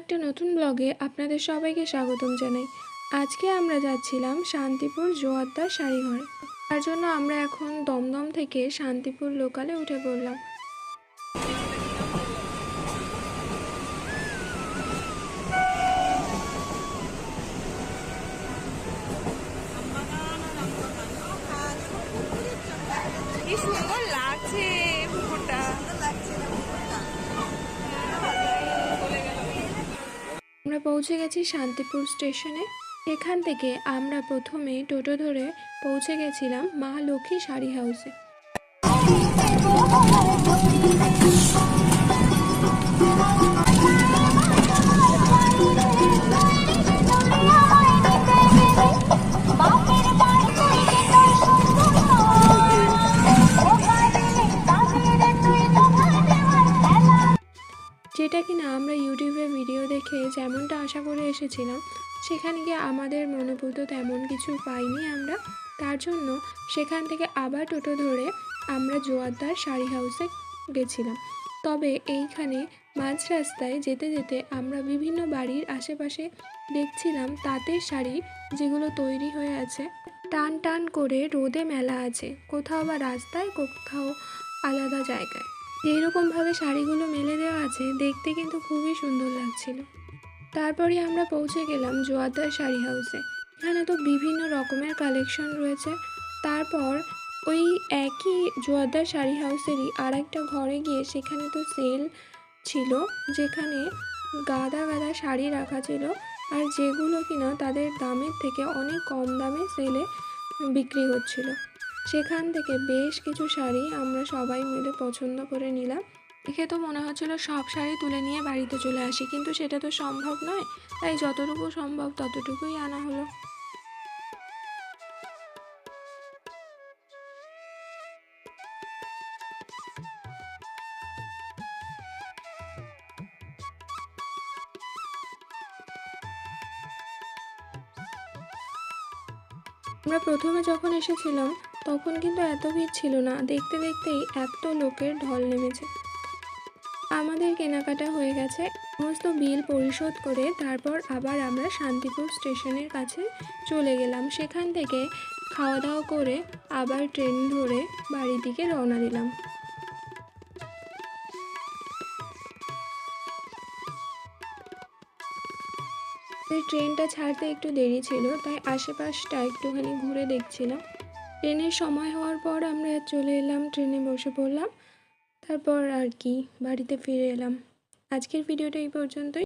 একটা নতুন ব্লগে আপনাদের সবাইকে স্বাগতম জানাই। আজকে আমরা যাচ্ছিলাম শান্তিপুর জোয়ারদার শাড়িঘরে। তার জন্য আমরা এখন দমদম থেকে শান্তিপুর লোকালে উঠে পড়লাম। সুন্দর আমরা পৌঁছে গেছি শান্তিপুর স্টেশনে। এখান থেকে আমরা প্রথমে টোটো ধরে পৌঁছে গেছিলাম মা লক্ষ্মী শাড়ি হাউসে। যেটা কিনা আমরা ইউটিউবে ভিডিও দেখে যেমনটা আশা করে এসেছিলাম, সেখানে গিয়ে আমাদের মনোভূত তেমন কিছু পাইনি আমরা। তার জন্য সেখান থেকে আবার টোটো ধরে আমরা জোয়ারদার শাড়ি হাউসে গেছিলাম। তবে এইখানে মাঝ রাস্তায় যেতে যেতে আমরা বিভিন্ন বাড়ির আশেপাশে দেখছিলাম তাঁতের শাড়ি যেগুলো তৈরি হয়ে আছে। টান টান করে রোদে মেলা আছে, কোথাও বা রাস্তায়, কোথাও আলাদা জায়গায়। যেরকমভাবে শাড়িগুলো মেলে দেওয়া আছে, দেখতে কিন্তু খুবই সুন্দর লাগছিল। তারপরে আমরা পৌঁছে গেলাম জোয়ারদার শাড়ি হাউসে এখানে তো বিভিন্ন রকমের কালেকশন রয়েছে। তারপর ওই একই জোয়ারদার শাড়ি হাউসেরই আর একটা ঘরে গিয়ে সেখানে তো সেল ছিল, যেখানে গাদা গাদা শাড়ি রাখা ছিল। আর যেগুলো কিনা তাদের দামের থেকে অনেক কম দামে সেলে বিক্রি হচ্ছিল। সেখান থেকে বেশ কিছু শাড়ি আমরা সবাই মিলে পছন্দ করে নিলাম। দেখে তো মনে হচ্ছিল সব শাড়ি তুলে নিয়ে বাড়িতে চলে আসি, কিন্তু সেটা তো সম্ভব নয়। তাই যতটুকু সম্ভব ততটুকুই আনা হলো। আমরা প্রথমে যখন এসেছিলাম তখন কিন্তু এত ভিড় ছিল না, দেখতে দেখতেই এত লোকের ঢল নেমেছে। আমাদের কেনাকাটা হয়ে গেছে, সমস্ত বিল পরিশোধ করে তারপর আবার আমরা শান্তিপুর স্টেশনের কাছে চলে গেলাম। সেখান থেকে খাওয়া দাওয়া করে আবার ট্রেন ধরে বাড়ির দিকে রওনা দিলাম। ট্রেনটা ছাড়তে একটু দেরি ছিল, তাই আশেপাশটা একটুখানি ঘুরে দেখছিলাম। ট্রেনের সময় হওয়ার পর আমরা চলে এলাম, ট্রেনে বসে পড়লাম। তারপর আর কি, বাড়িতে ফিরে এলাম। আজকের ভিডিওটা এই পর্যন্তই।